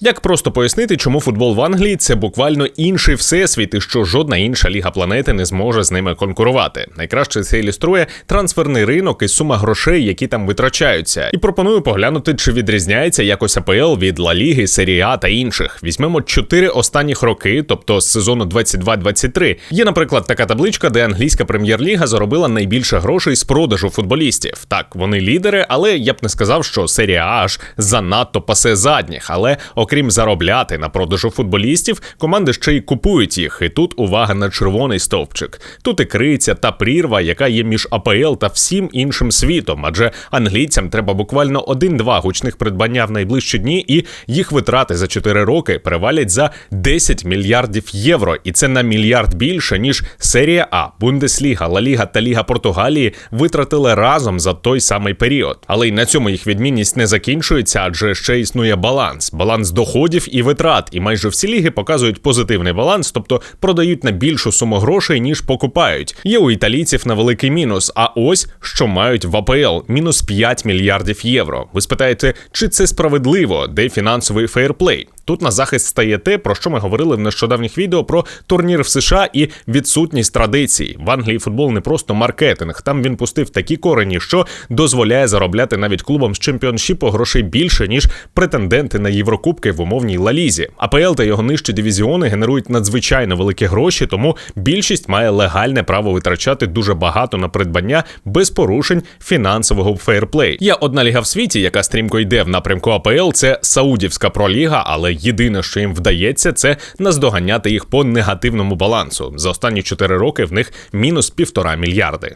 Як просто пояснити, чому футбол в Англії це буквально інший всесвіт, і що жодна інша ліга планети не зможе з ними конкурувати. Найкраще це ілюструє трансферний ринок і сума грошей, які там витрачаються. І пропоную поглянути, чи відрізняється якось АПЛ від Ла Ліги, Серії А та інших. Візьмемо чотири останніх роки, тобто з сезону 22-23. Є, наприклад, така табличка, де англійська прем'єр-ліга заробила найбільше грошей з продажу футболістів. Так, вони лідери, але я б не сказав, що серія А аж занадто пасе задніх. Але окрім заробляти на продажу футболістів, команди ще й купують їх. І тут увага на червоний стовпчик. Тут і криця та прірва, яка є між АПЛ та всім іншим світом. Адже англійцям треба буквально один-два гучних придбання в найближчі дні, і їх витрати за 4 роки перевалять за 10 мільярдів євро. І це на мільярд більше ніж серія А, Бундесліга, Ла Ліга та Ліга Португалії витратили разом за той самий період. Але й на цьому їх відмінність не закінчується, адже ще існує баланс. Баланс доходів і витрат. І майже всі ліги показують позитивний баланс, тобто продають на більшу суму грошей, ніж покупають. Є у італійців на великий мінус. А ось що мають в АПЛ мінус 5 мільярдів євро. Ви спитаєте, чи це справедливо, де фінансовий фейрплей? Тут на захист стає те, про що ми говорили в нещодавніх відео про турнір в США і відсутність традицій. В Англії футбол не просто маркетинг. Там він пустив такі корені, що дозволяє заробляти навіть клубам з чемпіоншіпу грошей більше ніж претенденти на Єврокубки в умовній лалізі. АПЛ та його нижчі дивізіони генерують надзвичайно великі гроші, тому більшість має легальне право витрачати дуже багато на придбання без порушень фінансового фейрплей. Є одна ліга в світі, яка стрімко йде в напрямку АПЛ. Це Саудівська проліга, але єдине, що їм вдається, це наздоганяти їх по негативному балансу. За останні 4 роки в них мінус півтора мільярди.